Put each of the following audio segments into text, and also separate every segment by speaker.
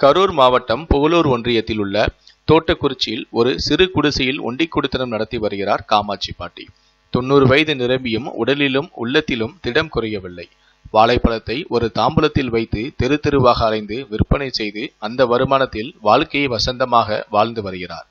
Speaker 1: கரூர் மாவட்டம் புகழூர் ஒன்றியத்தில் உள்ள தோட்டக்குறிச்சியில் ஒரு சிறு குடிசையில் ஒண்டிக் குடித்தனம் நடத்தி வருகிறார் காமாட்சி பாட்டி. தொண்ணூறு வயது நிரம்பியும் உடலிலும் உள்ளத்திலும் திடம் குறையவில்லை. வாழைப்பழத்தை ஒரு தாம்பூலத்தில் வைத்து தெரு தெருவாக அலைந்து விற்பனை செய்து அந்த வருமானத்தில் வாழ்க்கையை வசந்தமாக வாழ்ந்து வருகிறார்.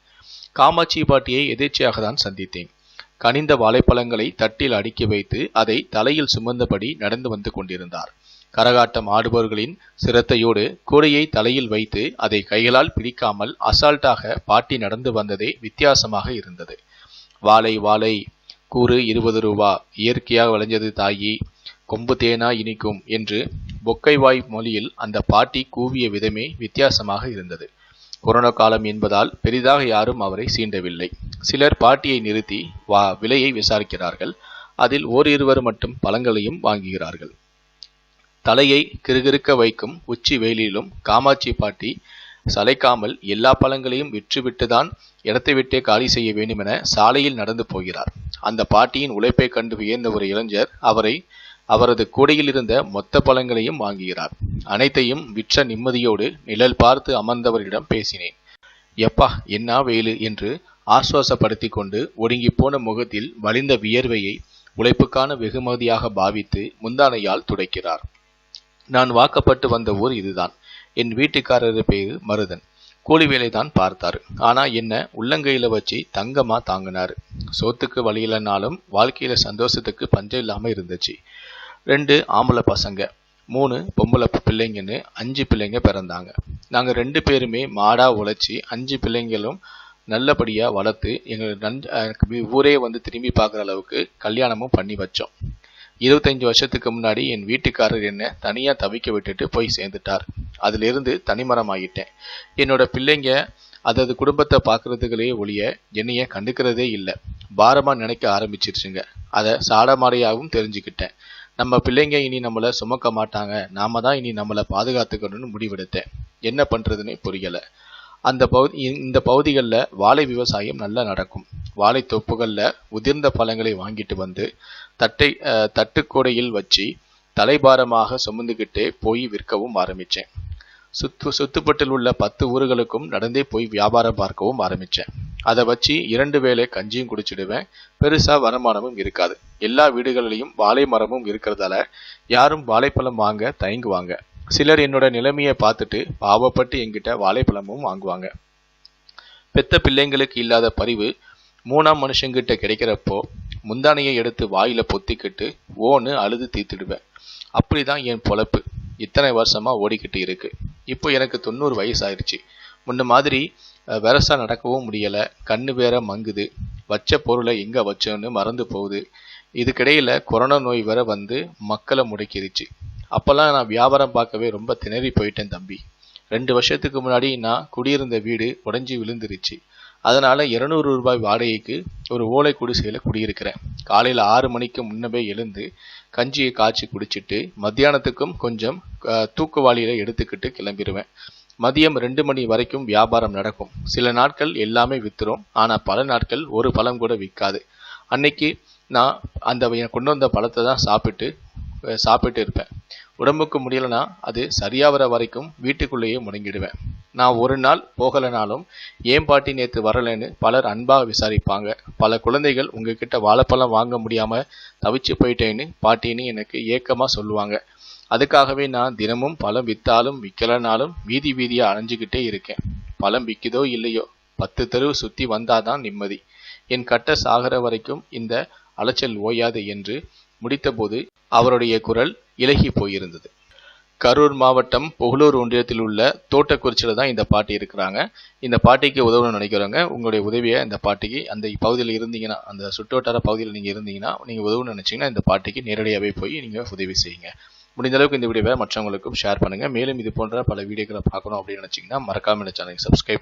Speaker 1: காமாட்சி பாட்டியை எதேச்சையாக தான் சந்தித்தேன். கனிந்த வாழைப்பழங்களை தட்டில் அடுக்கி வைத்து அதை தலையில் சுமந்தபடி நடந்து வந்து கொண்டிருந்தார். கரகாட்டம் ஆடுபவர்களின் சிரத்தையோடு கூடையை தலையில் வைத்து அதை கைகளால் பிடிக்காமல் அசால்ட்டாக பாட்டி நடந்து வந்ததே வித்தியாசமாக இருந்தது. வாழை வாழை கூறு இருபது ரூபா இயற்கையாக விளைஞ்சது தாயி கொம்பு தேனா இனிக்கும் என்று பொக்கைவாய் மொழியில் அந்த பாட்டி கூவிய விதமே வித்தியாசமாக இருந்தது. கொரோனா காலம் என்பதால் பெரிதாக யாரும் அவரை சீண்டவில்லை. சிலர் பாட்டியை நிறுத்தி வா விலையை விசாரிக்கிறார்கள். அதில் ஓரிருவர் மட்டும் பழங்களையும் வாங்குகிறார்கள். தலையை கிறுகிறுக்க வைக்கும் உச்சி வெயிலிலும் காமாட்சி பாட்டி சளைக்காமல் எல்லா பழங்களையும் விற்றுவிட்டுதான் இடத்தை விட்டே காலி செய்ய வேண்டுமென சாலையில் நடந்து போகிறார். அந்த பாட்டியின் உழைப்பை கண்டு வியந்த ஒரு இளைஞர் அவரை அவரது கூடையில் இருந்த மொத்த பழங்களையும் வாங்குகிறார். அனைத்தையும் விற்ற நிம்மதியோடு நிழல் பார்த்து அமர்ந்தவரிடம் பேசினேன். எப்பா என்ன வேலு என்று ஆசுவாசப்படுத்தி கொண்டு ஒடுங்கி போன முகத்தில் வலிந்த வியர்வையை உழைப்புக்கான வெகுமதியாக பாவித்து முந்தானையால் துடைக்கிறார். நான் வாக்கப்பட்டு வந்த ஊர் இதுதான். என் வீட்டுக்காரர் பேரு மருதன். கூலி வேலை தான் பார்த்தார். ஆனா என்ன உள்ளங்கையில வச்சு தங்கமா தாங்கினார். சோத்துக்கு வழி இல்லைனாலும் வாழ்க்கையில சந்தோஷத்துக்கு பஞ்சம் இல்லாம இருந்துச்சு. ரெண்டு ஆம்பளை பசங்க மூணு பொம்பளை பிள்ளைங்கன்னு அஞ்சு பிள்ளைங்க பிறந்தாங்க. நாங்கள் ரெண்டு பேருமே மாடாக உழைச்சி அஞ்சு பிள்ளைங்களும் நல்லபடியாக வளர்த்து எங்கள் நன் ஊரே வந்து திரும்பி பார்க்குற அளவுக்கு கல்யாணமும் பண்ணி வச்சோம். இருபத்தஞ்சு வருஷத்துக்கு முன்னாடி என் வீட்டுக்காரர் என்னை தனியாக தவிக்க விட்டுட்டு போய் சேர்ந்துட்டார். அதிலிருந்து தனிமரம் ஆகிட்டேன் என்னோட பிள்ளைங்க அதது குடும்பத்தை பார்க்குறதுகளே ஒழிய என்னைய கண்டுக்கிறதே இல்லை. பாரமாக நினைக்க ஆரம்பிச்சிருச்சுங்க. அதை சாடமாடையாகவும் தெரிஞ்சுக்கிட்டேன். நம்ம பிள்ளைங்க இனி நம்மளை சுமக்க மாட்டாங்க. நாம தான் இனி நம்மளை பாதுகாத்துக்கணும்னு முடிவெடுத்தேன். என்ன பண்ணுறதுன்னு புரியலை. அந்த பகுதி இந்த பகுதிகளில் வாழை விவசாயம் நல்லா நடக்கும். வாழை தொப்புகளில் உதிர்ந்த பழங்களை வாங்கிட்டு வந்து தட்டை தட்டுக்கூடையில் வச்சு தலைபாரமாக சுமந்துக்கிட்டே போய் விற்கவும் ஆரம்பித்தேன் சுத்து சுத்துப்பட்டில் உள்ள பத்து ஊர்களுக்கும் நடந்தே போய் வியாபாரம் பார்க்கவும் ஆரம்பித்தேன் அதை வச்சு இரண்டு வேளை கஞ்சியும் குடிச்சிடுவேன். பெருசாக வருமானமும் இருக்காது. எல்லா வீடுகளிலையும் வாழை மரமும் இருக்கிறதால யாரும் வாழைப்பழம் வாங்க தயங்குவாங்க. சிலர் என்னோட நிலைமையை பார்த்துட்டு பாவப்பட்டு எங்கிட்ட வாழைப்பழமும் வாங்குவாங்க. பெத்த பிள்ளைங்களுக்கு இல்லாத பரிவு மூணாம் மனுஷங்கிட்ட கிடைக்கிறப்போ முந்தானையை எடுத்து வாயில பொத்திக்கிட்டு ஓன்னு அழுது தீர்த்துடுவேன் அப்படிதான் என் பொழப்பு. இத்தனை வருஷமா ஓடிக்கிட்டு இருக்கு. இப்போ எனக்கு தொண்ணூறு வயசு ஆயிடுச்சு முன்ன மாதிரி வெரசா நடக்கவும் முடியல. கண்ணு வேற மங்குது. வச்ச பொருளை எங்க வச்சோன்னு மறந்து போகுது. இதுக்கிடையில கொரோனா நோய் வேற வந்து மக்களை முடக்கிடுச்சு அப்பெல்லாம் நான் வியாபாரம் பார்க்கவே ரொம்ப திணறி போயிட்டேன் தம்பி. ரெண்டு வருஷத்துக்கு முன்னாடி நான் குடியிருந்த வீடு உடஞ்சி விழுந்துருச்சு. அதனால் இருநூறு ரூபாய் வாடகைக்கு ஒரு ஓலை குடிசையில் குடியிருக்கிறேன். காலையில் ஆறு மணிக்கு முன்னவே எழுந்து கஞ்சியை காய்ச்சி குடிச்சிட்டு மத்தியானத்துக்கும் கொஞ்சம் தூக்குவாளியில் எடுத்துக்கிட்டு கிளம்பிடுவேன் மதியம் ரெண்டு மணி வரைக்கும் வியாபாரம் நடக்கும். சில நாட்கள் எல்லாமே வித்துரும் ஆனால் பல நாட்கள் ஒரு பழம் கூட விற்காது. அன்னைக்கு நான் அந்த கொண்டு வந்த பழத்தை தான் சாப்பிட்டு சாப்பிட்டு இருப்பேன். உடம்புக்கு முடியலனா அது சரியாகிற வரைக்கும் வீட்டுக்குள்ளேயே முடங்கிடுவேன். நான் ஒரு நாள் போகலைனாலும் ஏன் பாட்டி நேற்று வரலைன்னு பலர் அன்பாக விசாரிப்பாங்க. பல குழந்தைகள் உங்ககிட்ட வாழைப்பழம் வாங்க முடியாமல் தவிச்சு போயிட்டேன்னு பாட்டின்னு எனக்கு ஏக்கமாக சொல்லுவாங்க. அதுக்காகவே நான் தினமும் பழம் விற்றாலும் விற்கலனாலும் வீதி வீதியாக அலைஞ்சுக்கிட்டே இருக்கேன். பழம் விற்குதோ இல்லையோ பத்து தெருவு சுற்றி வந்தாதான் நிம்மதி. என் கட்ட சாகிற வரைக்கும் இந்த அலைச்சல் ஓயாது என்று முடித்தபோது அவருடைய குரல் இலகி போயிருந்தது. கரூர் மாவட்டம் புகழூர் ஒன்றியத்தில் உள்ள தோட்டக்குறிச்சியில் தான் இந்த பாட்டி இருக்கிறாங்க. இந்த பாட்டிக்கு உதவணும்னு நினைக்கிறவங்க உங்களுடைய உதவியை இந்த பாட்டிக்கு அந்த பகுதியில் இருந்தீங்கன்னா அந்த சுற்றுவட்டார பகுதியில் நீங்கள் இருந்தீங்கன்னா நீங்கள் உதவணும்னு நினச்சிங்கன்னா இந்த பாட்டிக்கு நேரடியாகவே போய் நீங்கள் உதவி செய்யுங்க. முடிந்த அளவுக்கு இந்த வீடியோவை மற்றவங்களுக்கும் ஷேர் பண்ணுங்கள் மேலும் இது போன்ற பல வீடியோக்களை பார்க்கணும் அப்படின்னு நினச்சிங்கன்னா மறக்காமல் இந்த சேனலுக்கு சப்ஸ்கிரைப்